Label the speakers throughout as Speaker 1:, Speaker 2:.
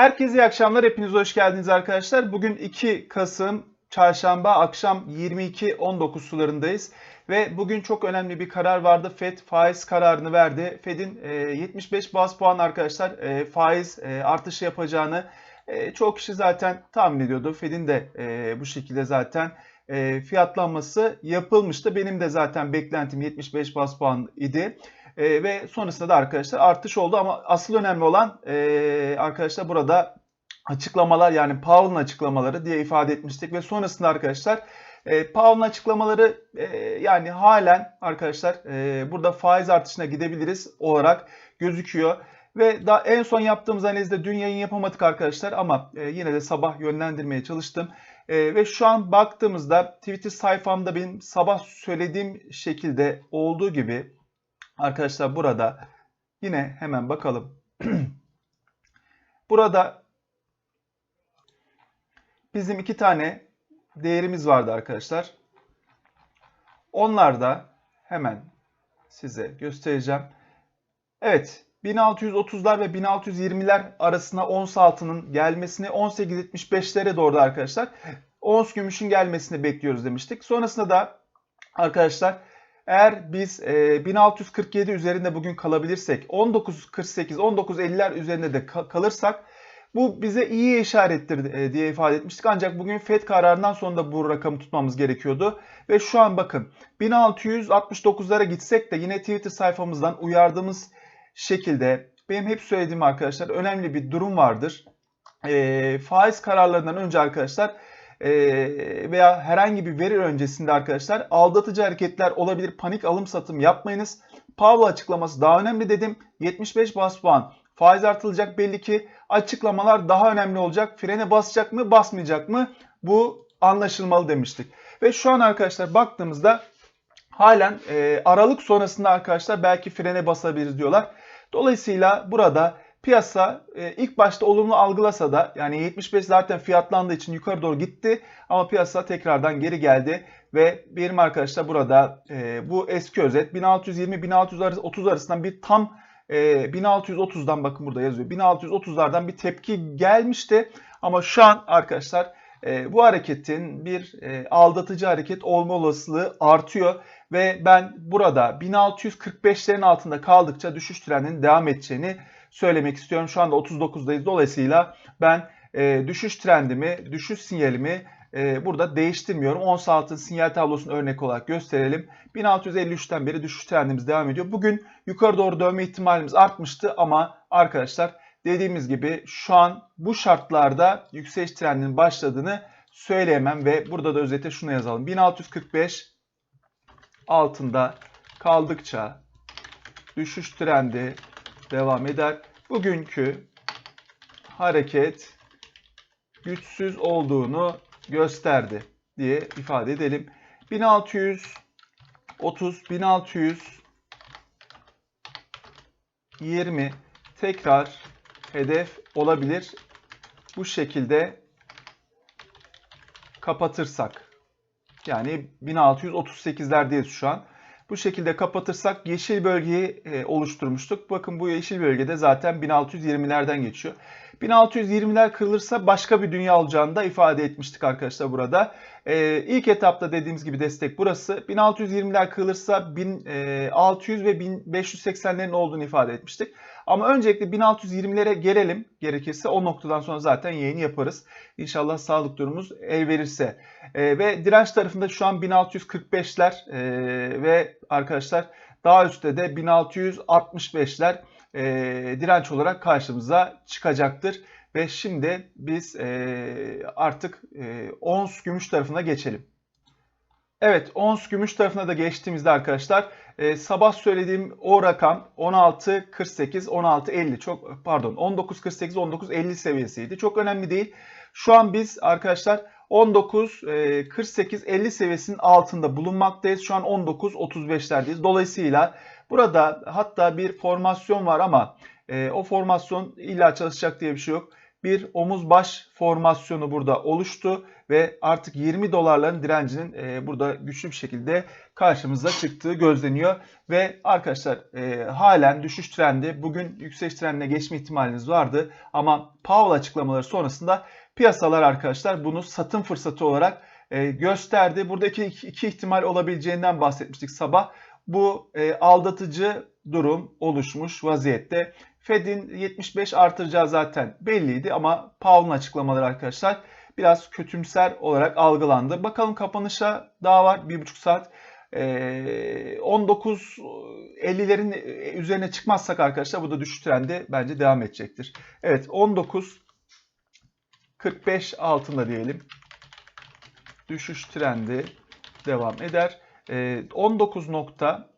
Speaker 1: Herkese iyi akşamlar. Hepiniz hoş geldiniz arkadaşlar. Bugün 2 Kasım Çarşamba akşam 22.19 sularındayız. Ve bugün çok önemli bir karar vardı. FED faiz kararını verdi. FED'in e, 75 bas puan arkadaşlar e, faiz e, artışı yapacağını e, çoğu kişi zaten tahmin ediyordu. FED'in de e, bu şekilde zaten e, fiyatlanması yapılmıştı. Benim de zaten beklentim 75 bas puan idi. E, ve sonrasında da arkadaşlar artış oldu ama asıl önemli olan e, arkadaşlar burada açıklamalar yani Powell'ın açıklamaları diye ifade etmiştik ve sonrasında arkadaşlar e, Powell'ın açıklamaları e, yani halen arkadaşlar e, burada faiz artışına gidebiliriz olarak gözüküyor. Ve daha en son yaptığımız analizde dün yayın yapamadık arkadaşlar ama e, yine de sabah yönlendirmeye çalıştım. E, ve şu an baktığımızda Twitter sayfamda benim sabah söylediğim şekilde olduğu gibi arkadaşlar burada yine hemen bakalım. burada bizim iki tane değerimiz vardı arkadaşlar. Onlar da hemen size göstereceğim. Evet 1630'lar ve 1620'ler arasına ons altının gelmesini 18.75'lere doğru da arkadaşlar ons gümüşün gelmesini bekliyoruz demiştik. Sonrasında da arkadaşlar eğer biz e, 1647 üzerinde bugün kalabilirsek 1948 1950'ler üzerinde de kalırsak bu bize iyi işarettir e, diye ifade etmiştik. Ancak bugün FED kararından sonra da bu rakamı tutmamız gerekiyordu. Ve şu an bakın 1669'lara gitsek de yine Twitter sayfamızdan uyardığımız şekilde benim hep söylediğim arkadaşlar önemli bir durum vardır. E, faiz kararlarından önce arkadaşlar veya herhangi bir veri öncesinde arkadaşlar aldatıcı hareketler olabilir. Panik alım satım yapmayınız. Powell açıklaması daha önemli dedim. 75 bas puan faiz artılacak belli ki açıklamalar daha önemli olacak. Frene basacak mı basmayacak mı bu anlaşılmalı demiştik. Ve şu an arkadaşlar baktığımızda halen e, Aralık sonrasında arkadaşlar belki frene basabiliriz diyorlar. Dolayısıyla burada piyasa e, ilk başta olumlu algılasa da yani 75 zaten fiyatlandığı için yukarı doğru gitti ama piyasa tekrardan geri geldi ve benim arkadaşlar burada e, bu eski özet 1620-1630 arasından bir tam e, 1630'dan bakın burada yazıyor 1630'lardan bir tepki gelmişti ama şu an arkadaşlar e, bu hareketin bir e, aldatıcı hareket olma olasılığı artıyor ve ben burada 1645'lerin altında kaldıkça düşüş trendinin devam edeceğini söylemek istiyorum. Şu anda 39'dayız. Dolayısıyla ben e, düşüş trendimi, düşüş sinyalimi e, burada değiştirmiyorum. Ons altın sinyal tablosunu örnek olarak gösterelim. 1653'ten beri düşüş trendimiz devam ediyor. Bugün yukarı doğru dönme ihtimalimiz artmıştı ama arkadaşlar dediğimiz gibi şu an bu şartlarda yükseliş trendinin başladığını söyleyemem ve burada da özete şunu yazalım. 1645 altında kaldıkça düşüş trendi devam eder. Bugünkü hareket güçsüz olduğunu gösterdi diye ifade edelim. 1630 1620 tekrar hedef olabilir. Bu şekilde kapatırsak yani 1638'lerdeyiz şu an. Bu şekilde kapatırsak yeşil bölgeyi e, oluşturmuştuk. Bakın bu yeşil bölgede zaten 1620'lerden geçiyor. 1620'ler kırılırsa başka bir dünya olacağını da ifade etmiştik arkadaşlar burada. Ee, ilk etapta dediğimiz gibi destek burası. 1620'ler kırılırsa 1600 ve 1580'lerin olduğunu ifade etmiştik. Ama öncelikle 1620'lere gelelim gerekirse. O noktadan sonra zaten yayın yaparız. İnşallah sağlık durumumuz el verirse. Ee, ve direnç tarafında şu an 1645'ler ee, ve arkadaşlar daha üstte de 1665'ler e, direnç olarak karşımıza çıkacaktır. Ve şimdi biz e, artık e, ons gümüş tarafına geçelim. Evet ons gümüş tarafına da geçtiğimizde arkadaşlar e, sabah söylediğim o rakam 16.48 16.50 çok pardon 19.48 19.50 seviyesiydi. Çok önemli değil. Şu an biz arkadaşlar 19 48 50 seviyesinin altında bulunmaktayız. Şu an 19 35'lerdeyiz. Dolayısıyla Burada hatta bir formasyon var ama e, o formasyon illa çalışacak diye bir şey yok. Bir omuz baş formasyonu burada oluştu ve artık 20 dolarların direncinin e, burada güçlü bir şekilde karşımıza çıktığı gözleniyor ve arkadaşlar e, halen düşüş trendi bugün yükseliş trendine geçme ihtimaliniz vardı ama Powell açıklamaları sonrasında piyasalar arkadaşlar bunu satım fırsatı olarak e, gösterdi. Buradaki iki, ihtimal olabileceğinden bahsetmiştik sabah. Bu aldatıcı durum oluşmuş vaziyette. Fed'in 75 artıracağı zaten belliydi ama Powell'ın açıklamaları arkadaşlar biraz kötümser olarak algılandı. Bakalım kapanışa daha var 1,5 saat. E, 19.50'lerin üzerine çıkmazsak arkadaşlar bu da düşüş trendi bence devam edecektir. Evet 19 45 altında diyelim. Düşüş trendi devam eder. E, 19 nokta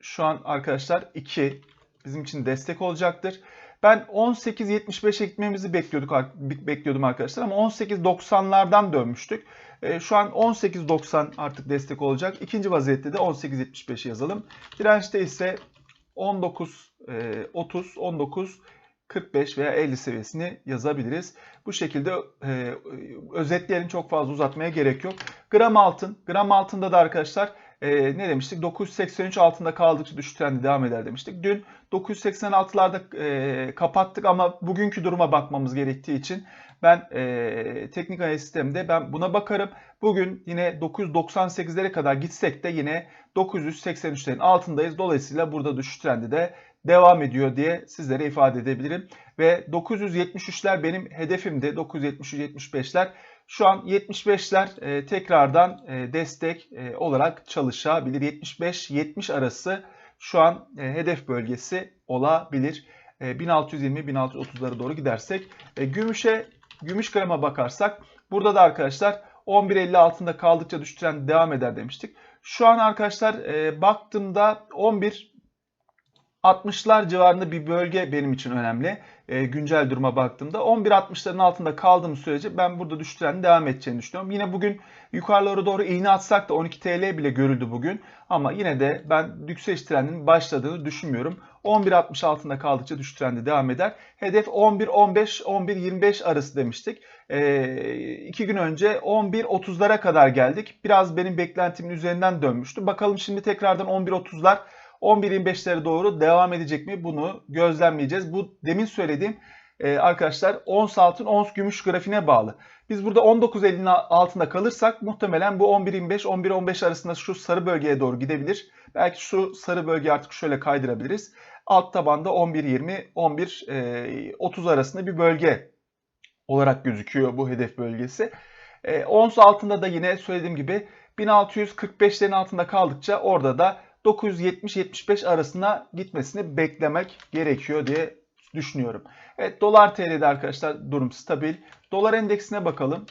Speaker 1: şu an arkadaşlar 2 bizim için destek olacaktır. Ben 18.75'e gitmemizi bekliyorduk bekliyordum arkadaşlar ama 18.90'lardan dönmüştük. E, şu an 18.90 artık destek olacak. İkinci vaziyette de 18.75 yazalım. Dirençte ise 19 e, 30 19 45 veya 50 seviyesini yazabiliriz. Bu şekilde e, özetleyelim çok fazla uzatmaya gerek yok. Gram altın. Gram altında da arkadaşlar e, ne demiştik? 983 altında kaldıkça düşüş trendi devam eder demiştik. Dün 986'larda e, kapattık ama bugünkü duruma bakmamız gerektiği için ben e, teknik analiz sistemde ben buna bakarım. Bugün yine 998'lere kadar gitsek de yine 983'lerin altındayız. Dolayısıyla burada düşüş trendi de devam ediyor diye sizlere ifade edebilirim. Ve 973'ler benim hedefimdi. 973-75'ler. Şu an 75'ler e, tekrardan e, destek e, olarak çalışabilir. 75-70 arası şu an e, hedef bölgesi olabilir. E, 1620-1630'lara doğru gidersek. E, gümüşe, gümüş grama bakarsak burada da arkadaşlar 11.50 altında kaldıkça düştüren devam eder demiştik. Şu an arkadaşlar e, baktığımda 11 60'lar civarında bir bölge benim için önemli. E, güncel duruma baktığımda 11.60'ların altında kaldığım sürece ben burada düştüren devam edeceğini düşünüyorum. Yine bugün yukarılara doğru iğne atsak da 12 TL bile görüldü bugün. Ama yine de ben yükseliş trendinin başladığını düşünmüyorum. 11.60 altında kaldıkça düşüş trendi devam eder. Hedef 11.15, 11.25 arası demiştik. E, iki gün önce 11.30'lara kadar geldik. Biraz benim beklentimin üzerinden dönmüştü. Bakalım şimdi tekrardan 11.30'lar 11.25'lere doğru devam edecek mi? Bunu gözlemleyeceğiz. Bu demin söylediğim e, arkadaşlar ons altın ons gümüş grafiğine bağlı. Biz burada 19.50'nin altında kalırsak muhtemelen bu 11.25 11.15 arasında şu sarı bölgeye doğru gidebilir. Belki şu sarı bölgeyi artık şöyle kaydırabiliriz. Alt tabanda 11.20 11.30 arasında bir bölge olarak gözüküyor bu hedef bölgesi. E, ons altında da yine söylediğim gibi 1645'lerin altında kaldıkça orada da 970-75 arasında gitmesini beklemek gerekiyor diye düşünüyorum. Evet dolar TL'de arkadaşlar durum stabil. Dolar endeksine bakalım.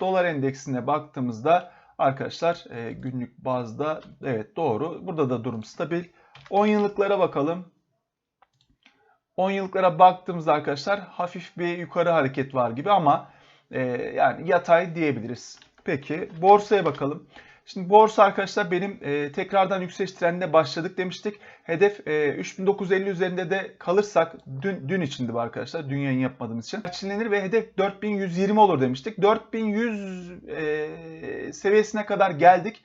Speaker 1: Dolar endeksine baktığımızda arkadaşlar e, günlük bazda evet doğru. Burada da durum stabil. 10 yıllıklara bakalım. 10 yıllıklara baktığımızda arkadaşlar hafif bir yukarı hareket var gibi ama e, yani yatay diyebiliriz. Peki borsaya bakalım. Şimdi borsa arkadaşlar benim e, tekrardan yükseliş trendine başladık demiştik. Hedef e, 3950 üzerinde de kalırsak dün, dün içindi bu arkadaşlar. Dün yayın yapmadığımız için. Açıklanır ve hedef 4120 olur demiştik. 4100 e, seviyesine kadar geldik.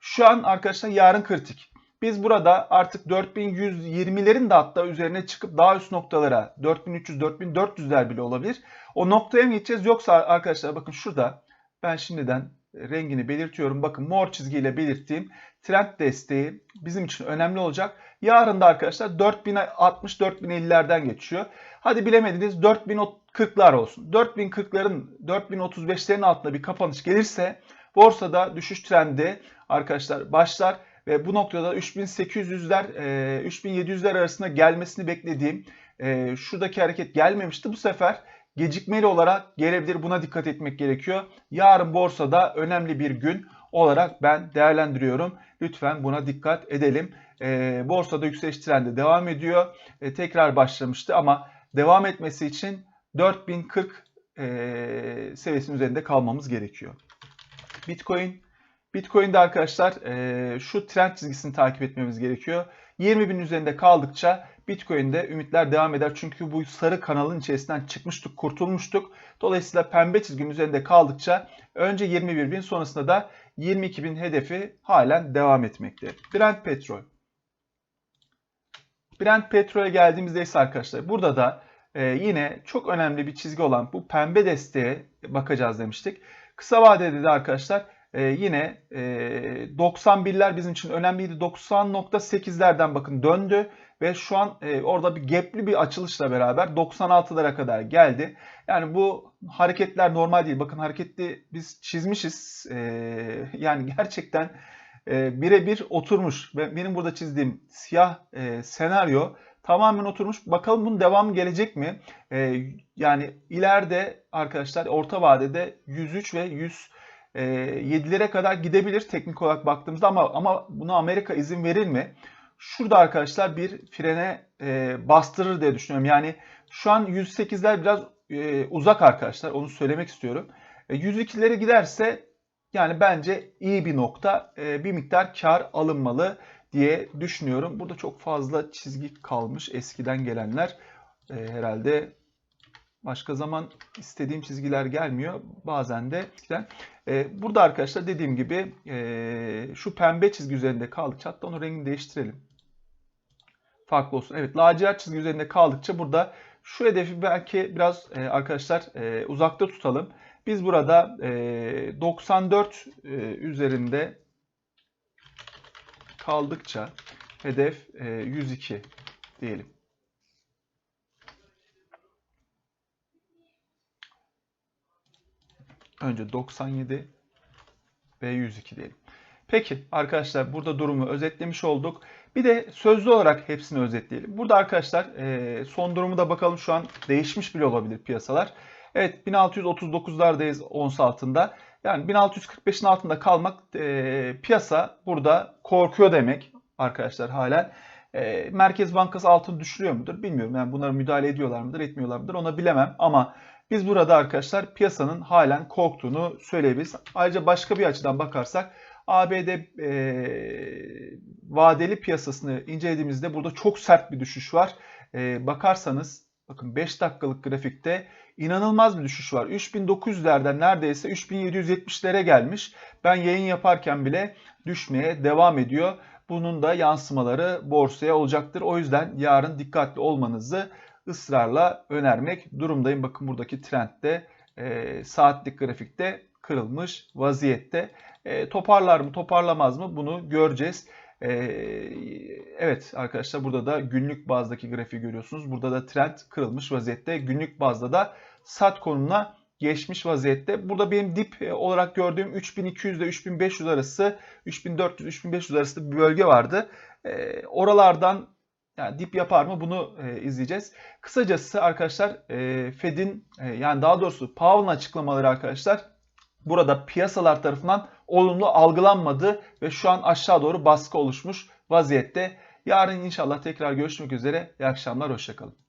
Speaker 1: Şu an arkadaşlar yarın kritik. Biz burada artık 4120'lerin de hatta üzerine çıkıp daha üst noktalara 4300-4400'ler bile olabilir. O noktaya mı geçeceğiz yoksa arkadaşlar bakın şurada ben şimdiden rengini belirtiyorum. Bakın mor çizgiyle belirttiğim trend desteği bizim için önemli olacak. Yarın da arkadaşlar 4060-4050'lerden geçiyor. Hadi bilemediniz 4040'lar olsun. 4040'ların 4035'lerin altında bir kapanış gelirse borsada düşüş trendi arkadaşlar başlar ve bu noktada 3800'ler 3700'ler arasında gelmesini beklediğim şuradaki hareket gelmemişti. Bu sefer gecikmeli olarak gelebilir. Buna dikkat etmek gerekiyor. Yarın borsada önemli bir gün olarak ben değerlendiriyorum. Lütfen buna dikkat edelim. E, borsada yükseliş trendi devam ediyor. E, tekrar başlamıştı ama devam etmesi için 4040 e, seviyesinin üzerinde kalmamız gerekiyor. Bitcoin Bitcoin'de arkadaşlar e, şu trend çizgisini takip etmemiz gerekiyor. 20 bin üzerinde kaldıkça Bitcoin'de ümitler devam eder. Çünkü bu sarı kanalın içerisinden çıkmıştık, kurtulmuştuk. Dolayısıyla pembe çizginin üzerinde kaldıkça önce 21 bin sonrasında da 22 bin hedefi halen devam etmekte. Brent petrol. Brent petrole geldiğimizde ise arkadaşlar burada da e, yine çok önemli bir çizgi olan bu pembe desteğe bakacağız demiştik. Kısa vadede de arkadaşlar e, yine e, 91'ler bizim için önemliydi. 90.8'lerden bakın döndü ve şu an e, orada bir gapli bir açılışla beraber 96'lara kadar geldi. Yani bu hareketler normal değil. Bakın hareketli biz çizmişiz. E, yani gerçekten e, birebir oturmuş. Ve benim burada çizdiğim siyah e, senaryo tamamen oturmuş. Bakalım bunun devamı gelecek mi? E, yani ileride arkadaşlar orta vadede 103 ve 100 e, 7'lere kadar gidebilir teknik olarak baktığımızda ama ama buna Amerika izin verir mi? Şurada arkadaşlar bir frene e, bastırır diye düşünüyorum. Yani şu an 108'ler biraz e, uzak arkadaşlar. Onu söylemek istiyorum. E, 102'lere giderse yani bence iyi bir nokta. E, bir miktar kar alınmalı diye düşünüyorum. Burada çok fazla çizgi kalmış eskiden gelenler. E, herhalde başka zaman istediğim çizgiler gelmiyor. Bazen de eskiden. E, burada arkadaşlar dediğim gibi e, şu pembe çizgi üzerinde kaldıkça hatta onun rengini değiştirelim. Farklı olsun. Evet lacivert çizgi üzerinde kaldıkça burada şu hedefi belki biraz e, arkadaşlar e, uzakta tutalım. Biz burada e, 94 e, üzerinde kaldıkça hedef e, 102 diyelim. Önce 97 ve 102 diyelim. Peki arkadaşlar burada durumu özetlemiş olduk. Bir de sözlü olarak hepsini özetleyelim. Burada arkadaşlar e, son durumu da bakalım şu an değişmiş bile olabilir piyasalar. Evet 1639'lardayız ons altında. Yani 1645'in altında kalmak e, piyasa burada korkuyor demek arkadaşlar halen. E, Merkez Bankası altını düşürüyor mudur bilmiyorum. Yani bunlara müdahale ediyorlar mıdır etmiyorlar mıdır ona bilemem. Ama biz burada arkadaşlar piyasanın halen korktuğunu söyleyebiliriz. Ayrıca başka bir açıdan bakarsak ABD e, vadeli piyasasını incelediğimizde burada çok sert bir düşüş var. E, bakarsanız bakın 5 dakikalık grafikte inanılmaz bir düşüş var. 3900'lerden neredeyse 3770'lere gelmiş. Ben yayın yaparken bile düşmeye devam ediyor. Bunun da yansımaları borsaya olacaktır. O yüzden yarın dikkatli olmanızı ısrarla önermek durumdayım. Bakın buradaki trendde e, saatlik grafikte kırılmış vaziyette. E, toparlar mı toparlamaz mı bunu göreceğiz. E, evet arkadaşlar burada da günlük bazdaki grafiği görüyorsunuz. Burada da trend kırılmış vaziyette. Günlük bazda da sat konumuna geçmiş vaziyette. Burada benim dip olarak gördüğüm 3200 ile 3500 arası 3400-3500 arası bir bölge vardı. E, oralardan yani dip yapar mı bunu e, izleyeceğiz. Kısacası arkadaşlar e, Fed'in e, yani daha doğrusu Powell'ın açıklamaları arkadaşlar burada piyasalar tarafından olumlu algılanmadı ve şu an aşağı doğru baskı oluşmuş vaziyette. Yarın inşallah tekrar görüşmek üzere. İyi akşamlar, hoşçakalın.